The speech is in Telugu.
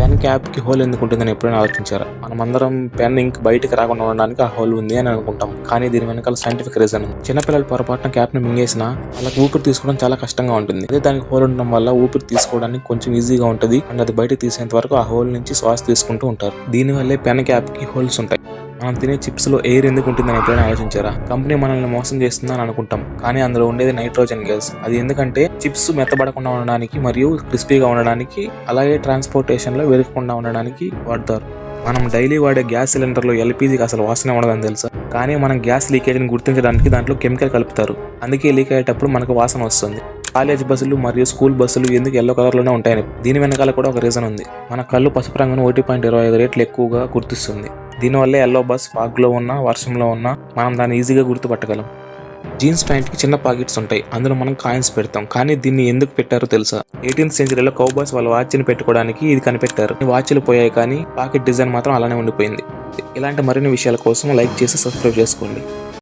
పెన్ క్యాప్కి హోల్ ఎందుకు ఉంటుందని ఎప్పుడైనా ఆలోచించారా? మనమందరం పెన్ ఇంక్ బయటకు రాకుండా ఉండడానికి ఆ హోల్ ఉంది అని అనుకుంటాం. కానీ దీని వెనకాల సైంటిఫిక్ రీజన్ చిన్నపిల్లల చిన్నపిల్లలు పొరపాటున క్యాప్ని మింగేసిన వాళ్ళకి ఊపిరి తీసుకోవడం చాలా కష్టంగా ఉంటుంది. అదే దానికి హోల్ ఉండడం వల్ల ఊపిరి తీసుకోవడానికి కొంచెం ఈజీగా ఉంటుంది. అండ్ అది బయటకు తీసేంత వరకు ఆ హోల్ నుంచి శ్వాస తీసుకుంటూ ఉంటారు. దీనివల్లే పెన్ క్యాప్కి హోల్స్ ఉంటాయి. మనం తినే చిప్స్లో ఎయిర్ ఎందుకు ఉంటుందని ఎప్పుడైనా ఆలోచించారా? కంపెనీ మనల్ని మోసం చేస్తుందని అనుకుంటాం. కానీ అందులో ఉండేది నైట్రోజన్ గ్యాస్ అది ఎందుకంటే చిప్స్ మెత్తబడకుండా ఉండడానికి మరియు క్రిస్పీగా ఉండడానికి అలాగే ట్రాన్స్పోర్టేషన్లో ఉండడానికి వాడతారు. మనం డైలీ వాడే గ్యాస్ సిలిండర్లో ఎల్పిజికి అసలు వాసన ఉండదని తెలుసా? కానీ మనం గ్యాస్ లీకేజ్ని గుర్తించడానికి దాంట్లో కెమికల్ కలుపుతారు. అందుకే లీక్ అయ్యేటప్పుడు మనకు వాసన వస్తుంది. కాలేజ్ బస్సులు మరియు స్కూల్ బస్సులు ఎందుకు ఎల్లో కలర్లోనే ఉంటాయని. దీని వెనకాల కూడా ఒక రీజన్ ఉంది. మన కళ్ళు పసుపు రంగును ఒకటి పాయింట్ ఇరవై ఐదు రేట్లు ఎక్కువగా గుర్తిస్తుంది. దీనివల్లే ఎల్లో బస్ ఫాగ్లో వర్షంలో ఉన్నా మనం దాన్ని ఈజీగా గుర్తుపట్టగలం. జీన్స్ ప్యాంట్కి చిన్న పాకెట్స్ ఉంటాయి. అందులో మనం కాయిన్స్ పెడతాం. కానీ దీన్ని ఎందుకు పెట్టారో తెలుసా? ఎయిటీన్త్ సెంచరీలో కౌబాయ్స్ వాళ్ళ వాచ్ని పెట్టుకోవడానికి ఇది కనిపెట్టారు. వాచ్లు పోయాయి కానీ పాకెట్ డిజైన్ మాత్రం అలానే ఉండిపోయింది. ఇలాంటి మరిన్ని విషయాల కోసం లైక్ చేసి సబ్స్క్రైబ్ చేసుకోండి.